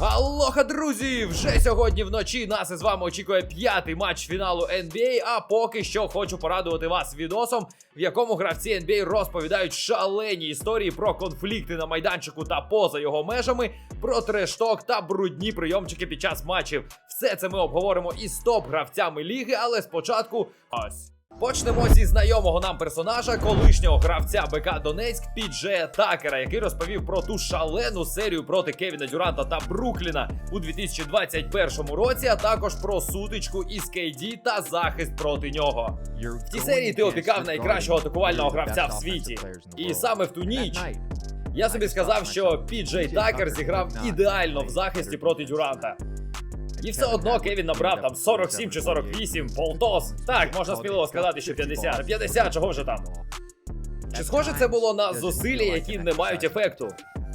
Алоха, друзі! Вже сьогодні вночі нас із вами очікує п'ятий матч фіналу NBA, А поки що хочу порадувати вас відосом, в якому гравці NBA розповідають шалені історії про конфлікти на майданчику та поза його межами, про трешток та брудні прийомчики під час матчів. Все це ми обговоримо із топ-гравцями ліги, але спочатку ось. Почнемо зі знайомого нам персонажа, колишнього гравця БК Донецьк Піджея Такера, який розповів про ту шалену серію проти Кевіна Дюранта та Брукліна у 2021 році, а також про сутичку із KD та захист проти нього. В цій серії ти опікав найкращого атакувального гравця в світі. І саме в ту ніч Я собі сказав, що Піджей Такер зіграв ідеально в захисті проти Дюранта. І все одно Кевін набрав там 47 чи 48 полтос. Так, можна сміливо сказати, що 50. 50, чого вже там? Чи схоже це було на зусилля, які не мають ефекту?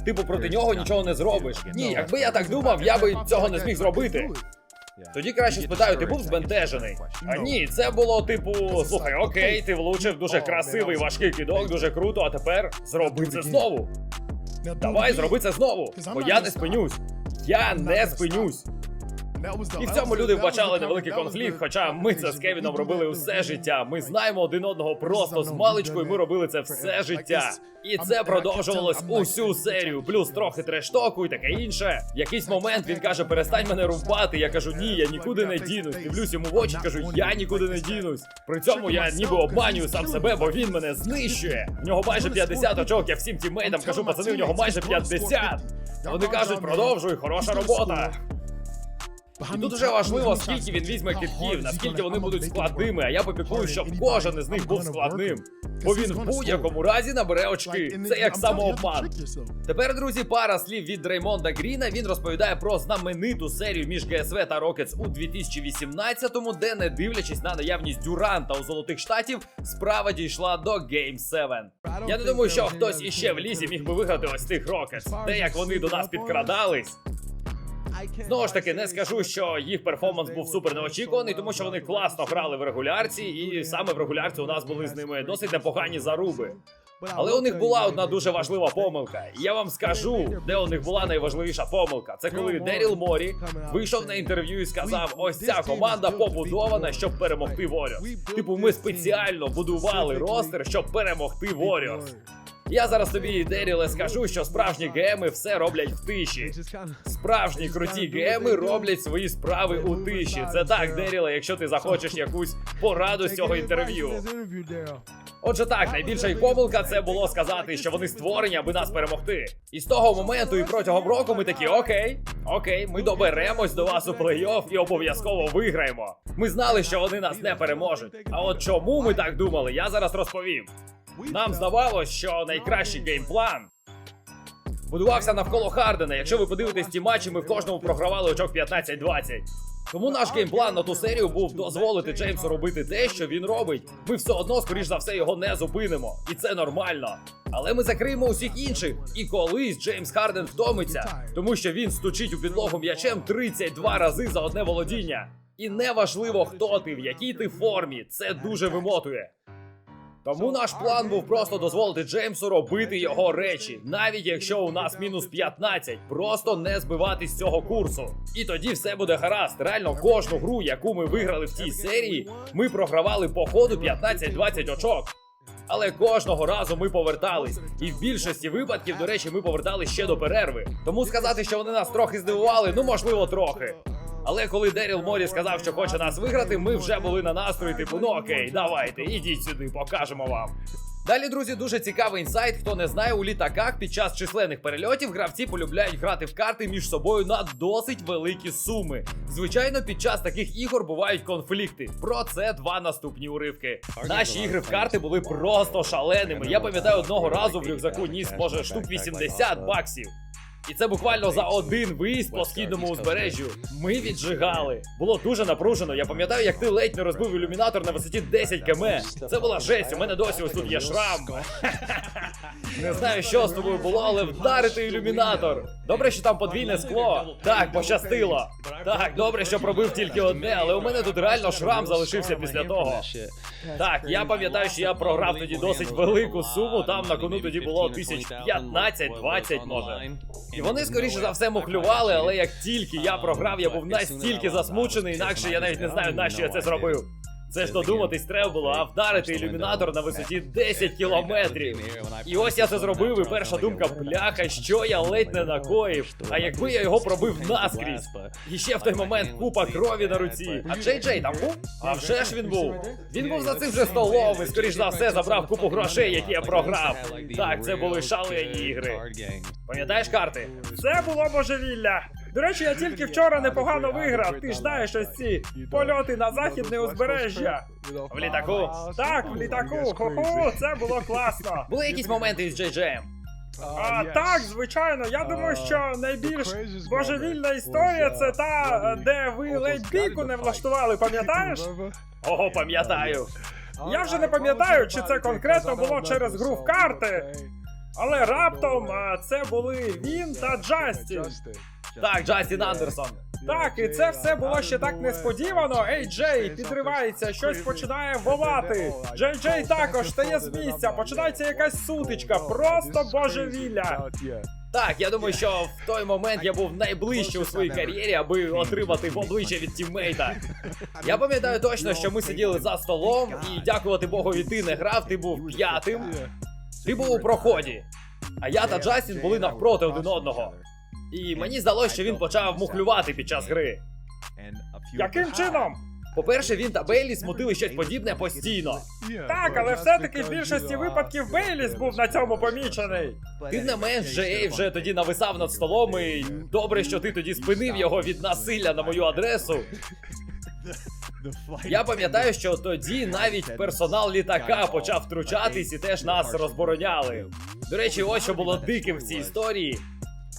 Типу проти нього нічого не зробиш. Ні, якби я так думав, я би цього не зміг зробити. Тоді краще спитаю, ти був збентежений? А ні, це було типу, слухай, окей, ти влучив дуже красивий важкий кидок, дуже круто, а тепер зроби це знову. Давай, зроби це знову, бо я не спинюсь. Я не спинюсь. І в цьому люди вбачали невеликий конфлікт, хоча ми це з Кевіном робили усе життя. Ми знаємо один одного просто з маличку, і ми робили це все життя. І це продовжувалось усю серію, плюс трохи трештоку і таке інше. Якийсь момент він каже: перестань мене рубати. Я кажу, ні, я нікуди не дінусь. Дивлюсь йому в очі, кажу, я нікуди не дінусь. При цьому я ніби обманюю сам себе, бо він мене знищує. В нього майже 50 очок. Я всім тіммейтам кажу, пацани, в нього майже 50. Вони кажуть, продовжуй, хороша робота. І тут вже важливо, скільки він візьме китків, наскільки вони будуть складними, а я попікую, щоб кожен із них був складним. Бо він в будь-якому разі набере очки. Це як самообман. Тепер, друзі, пара слів від Дреймонда Гріна. Він розповідає про знамениту серію між ГСВ та Рокетс у 2018-му, де, не дивлячись на наявність Дюранта у золотих штатів, справа дійшла до Game 7. Я не думаю, що хтось іще в лізі міг би виграти ось тих Рокетс. Те, як вони до нас підкрадались. Знову ж таки, не скажу, що їх перформанс був супер неочікуваний, тому що вони класно грали в регулярці, і саме в регулярці у нас були з ними досить непогані заруби. Але у них була одна дуже важлива помилка. І я вам скажу, де у них була найважливіша помилка. Це коли Деріл Морі вийшов на інтерв'ю і сказав: ось ця команда побудована, щоб перемогти Warriors. Типу, ми спеціально будували ростер, щоб перемогти Warriors. Я зараз тобі, Деріле, скажу, що справжні геми все роблять в тиші. Справжні круті геми роблять свої справи у тиші. Це так, Деріле, якщо ти захочеш якусь пораду з цього інтерв'ю. Отже, так, найбільша їх помилка це було сказати, що вони створені, аби нас перемогти. І з того моменту і протягом року ми такі, окей, окей, ми доберемось до вас у плей-офф і обов'язково виграємо. Ми знали, що вони нас не переможуть. А от чому ми так думали, я зараз розповім. Нам здавалось, що найкращий геймплан будувався навколо Хардена. Якщо ви подивитесь ті матчі, ми в кожному програвали очок 15-20. Тому наш геймплан на ту серію був дозволити Джеймсу робити те, що він робить. Ми все одно, скоріш за все, його не зупинимо, і це нормально. Але ми закриємо усіх інших, і колись Джеймс Харден втомиться, тому що він стучить у підлогу м'ячем 32 рази за одне володіння. І неважливо, хто ти, в якій ти формі, це дуже вимотує. Тому наш план був просто дозволити Джеймсу робити його речі, навіть якщо у нас мінус 15, просто не збивати з цього курсу. І тоді все буде гаразд. Реально, кожну гру, яку ми виграли в тій серії, ми програвали по ходу 15-20 очок. Але кожного разу ми повертались, і в більшості випадків, до речі, ми повертались ще до перерви. Тому сказати, що вони нас трохи здивували, ну можливо, трохи. Але коли Деріл Морі сказав, що хоче нас виграти, ми вже були на настрої, типу, ну окей, давайте, ідіть сюди, покажемо вам. Далі, друзі, дуже цікавий інсайт. Хто не знає, у літаках під час численних перельотів гравці полюбляють грати в карти між собою на досить великі суми. Звичайно, під час таких ігор бувають конфлікти. Про це два наступні уривки. Наші ігри в карти були просто шаленими. Я пам'ятаю, одного разу в рюкзаку ніс може штук 80 баксів. І це буквально за один виїзд по східному узбережжю. Ми віджигали. Було дуже напружено. Я пам'ятаю, як ти ледь не розбив ілюмінатор на висоті 10 км. Це була жесть. У мене досі ось тут є шрам. Не знаю, що з тобою було, але вдарити ілюмінатор. Добре, що там подвійне скло. Так, пощастило. Так, добре, що пробив тільки одне, але у мене тут реально шрам залишився після того. Так, я пам'ятаю, що я програв тоді досить велику суму. Там на кону тоді було тисяч 15-20, може. І вони скоріше за все мухлювали, але як тільки я програв, я був настільки засмучений, інакше я навіть не знаю, на що я це зробив. Це ж додуматись треба було, а вдарити ілюмінатор на висоті 10 кілометрів. І ось я це зробив, і перша думка, бляха, що я ледь не накоїв. А якби я його пробив наскрізь. І ще в той момент купа крові на руці. А Джей Джей там був? А вже ж він був. Він був за цим же столом і скоріш за все забрав купу грошей, які я програв. Так, це були шалені ігри. Пам'ятаєш карти? Це було божевілля. До речі, я тільки вчора непогано виграв. Ти ж знаєш ось ці польоти на західне узбережжя. В літаку? Так, в літаку. Хо-хо, це було класно. Були якісь моменти із Джей Джеєм? А так, звичайно, я думаю, що найбільш божевільна історія це та, де ви ледь бійку не влаштували, пам'ятаєш? Ого, пам'ятаю. Я вже не пам'ятаю, чи це конкретно було через гру в карти, але раптом це були він та Джастін. Так, Джастін Андерсон. Так, і це все було ще так несподівано. Ей, Джей, підривається, щось починає волати. Джей Джей також стає з місця, починається якась сутичка, просто божевілля. Так, я думаю, що в той момент я був найближче у своїй кар'єрі, аби отримати в обличчя від тіммейта. Я пам'ятаю точно, що ми сиділи за столом, і дякувати Богові, ти не грав, ти був п'ятим. Ти був у проході. А я та Джастін були навпроти один одного. І мені здалося, що він почав мухлювати під час гри. Яким чином? По-перше, він та Бейлі смутили щось подібне постійно. Так, але все-таки в більшості випадків Бейліс був на цьому помічений. Тим не менш, Джей вже тоді нависав над столом, і добре, що ти тоді спинив його від насилля на мою адресу. Я пам'ятаю, що тоді навіть персонал літака почав втручатись і теж нас розбороняли. До речі, ось що було диким в цій історії.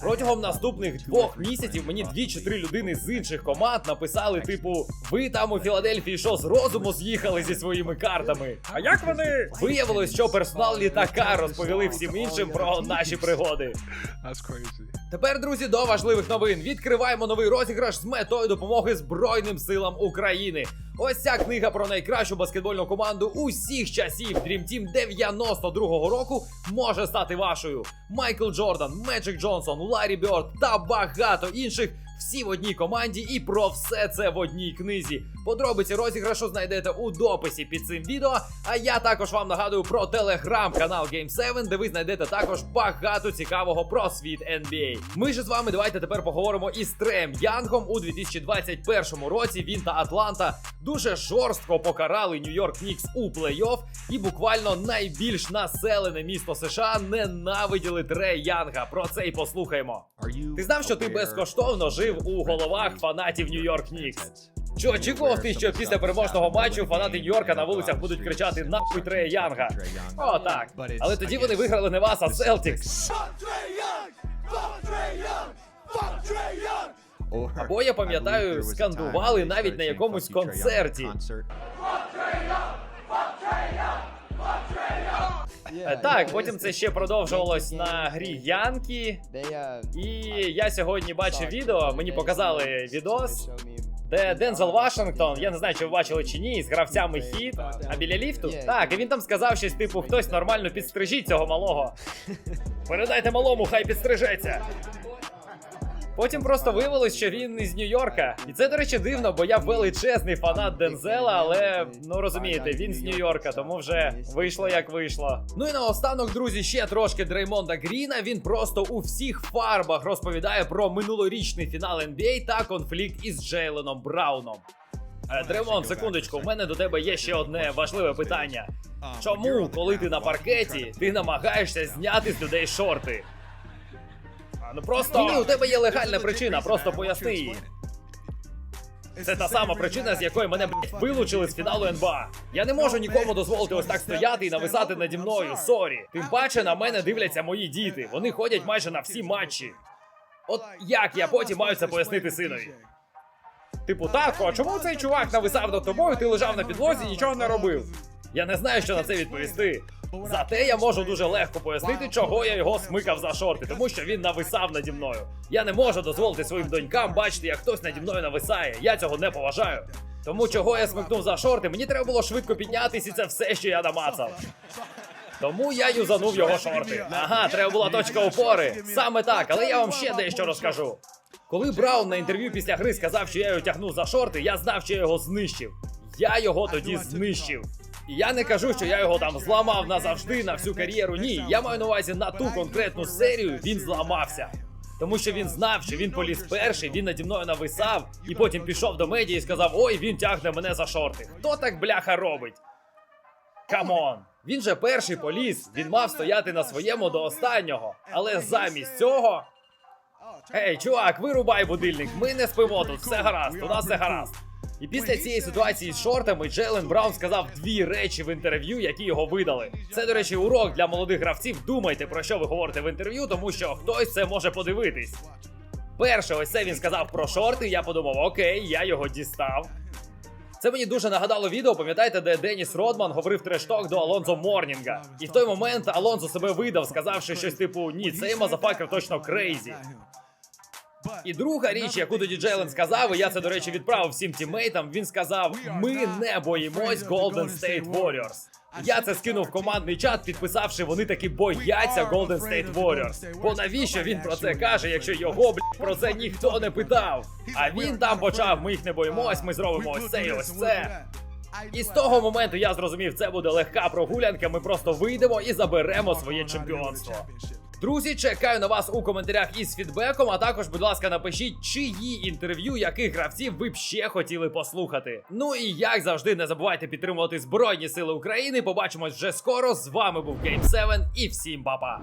Протягом наступних двох місяців мені дві чи три людини з інших команд написали, типу, ви там у Філадельфії що з розуму з'їхали зі своїми картами. А як вони. Виявилось, що персонал літака розповіли всім іншим про наші пригоди. Тепер, друзі, до важливих новин. Відкриваємо новий розіграш з метою допомоги Збройним силам України. Ось ця книга про найкращу баскетбольну команду усіх часів Dream Team 92-го року може стати вашою. Майкл Джордан, Меджик Джонсон, Ларі Бьорд та багато інших. Всі в одній команді і про все це в одній книзі. Подробиці розіграшу знайдете у дописі під цим відео. А я також вам нагадую про телеграм-канал Game7, де ви знайдете також багато цікавого про світ NBA. Ми ж з вами давайте тепер поговоримо із Трем Янгом у 2021 році. Він та Атланта дуже жорстко покарали Нью-Йорк Нікс у плей-офф, і буквально найбільш населене місто США ненавиділи Тре Янга. Про це й послухаємо. Ти знав, що ти безкоштовно жив у головах фанатів Нью-Йорк Нікс? Чи очікував ти, що після переможного матчу фанати Нью-Йорка на вулицях будуть кричати нахуй Трея Янга? О, так. Але тоді вони виграли не вас, а Селтікс. Або я пам'ятаю, скандували навіть на якомусь концерті. Так, потім це ще продовжувалось на грі Янки. І я сьогодні бачив відео, мені показали відос, де Дензел Вашингтон, я не знаю, чи ви бачили чи ні, з гравцями хіт, а біля ліфту. Так, і він там сказав щось, типу, хтось нормально підстрижіть цього малого. Передайте малому, хай підстрижеться. Потім просто виявилось, що він із Нью-Йорка. І це, до речі, дивно, бо я величезний фанат Дензела, але ну розумієте, він з Нью-Йорка, тому вже вийшло як вийшло. Ну і наостанок, друзі, ще трошки Дреймонда Гріна. Він просто у всіх фарбах розповідає про минулорічний фінал NBA та конфлікт із Джейленом Брауном. Е, Дреймон, секундочку, у мене до тебе є ще одне важливе питання. Чому, коли ти на паркеті, ти намагаєшся зняти з людей шорти? Ну просто ні, у тебе є легальна причина, просто поясни її. Це та сама причина, з якої мене блядь, вилучили з фіналу НБА. Я не можу нікому дозволити ось так стояти і нависати наді мною. Сорі. Тим паче на мене дивляться мої діти. Вони ходять майже на всі матчі. От як я потім маю це пояснити синові? Типу, татко, а чому цей чувак нависав над тобою, ти лежав на підлозі і нічого не робив? Я не знаю, що на це відповісти. Зате я можу дуже легко пояснити, чого я його смикав за шорти, тому що він нависав наді мною. Я не можу дозволити своїм донькам бачити, як хтось наді мною нависає. Я цього не поважаю. Тому чого я смикнув за шорти, мені треба було швидко піднятися, і це все, що я намацав. Тому я юзанув його шорти. Ага, треба була точка опори. Саме так, але я вам ще дещо розкажу. Коли Браун на інтерв'ю після гри сказав, що я його тягнув за шорти, я знав, що я його знищив. Я його тоді знищив. І я не кажу, що я його там зламав назавжди на всю кар'єру. Ні, я маю на увазі на ту конкретну серію він зламався. Тому що він знав, що він поліз перший, він наді мною нависав, і потім пішов до медіа і сказав: Ой, він тягне мене за шорти. Хто так бляха робить? Камон! Він же перший поліз, він мав стояти на своєму до останнього. Але замість цього. Ей, чувак, вирубай будильник, ми не спимо тут, все гаразд, у нас все гаразд. І після цієї ситуації з шортами Джейлен Браун сказав дві речі в інтерв'ю, які його видали. Це, до речі, урок для молодих гравців. Думайте про що ви говорите в інтерв'ю, тому що хтось це може подивитись. Перше, ось це він сказав про шорти. Я подумав, окей, я його дістав. Це мені дуже нагадало відео, пам'ятаєте, де Деніс Родман говорив трешток до Алонзо Морнінга. І в той момент Алонзо себе видав, сказавши щось типу: Ні, цей мазафакер точно крейзі. І друга річ, яку тоді Джейлен сказав, і я це, до речі, відправив всім тіммейтам. Він сказав: Ми не боїмось Golden State Warriors. Я це скинув в командний чат, підписавши, вони таки бояться Golden State Warriors. Бо навіщо він про це каже, якщо його бл, про це ніхто не питав? А він там почав: ми їх не боїмось, ми зробимо ось це і ось це. І з того моменту я зрозумів, це буде легка прогулянка. Ми просто вийдемо і заберемо своє чемпіонство. Друзі, чекаю на вас у коментарях із фідбеком. А також, будь ласка, напишіть, чиї інтерв'ю яких гравців ви б ще хотіли послухати. Ну і як завжди, не забувайте підтримувати Збройні Сили України. Побачимось вже скоро. З вами був Game 7 і всім па-па!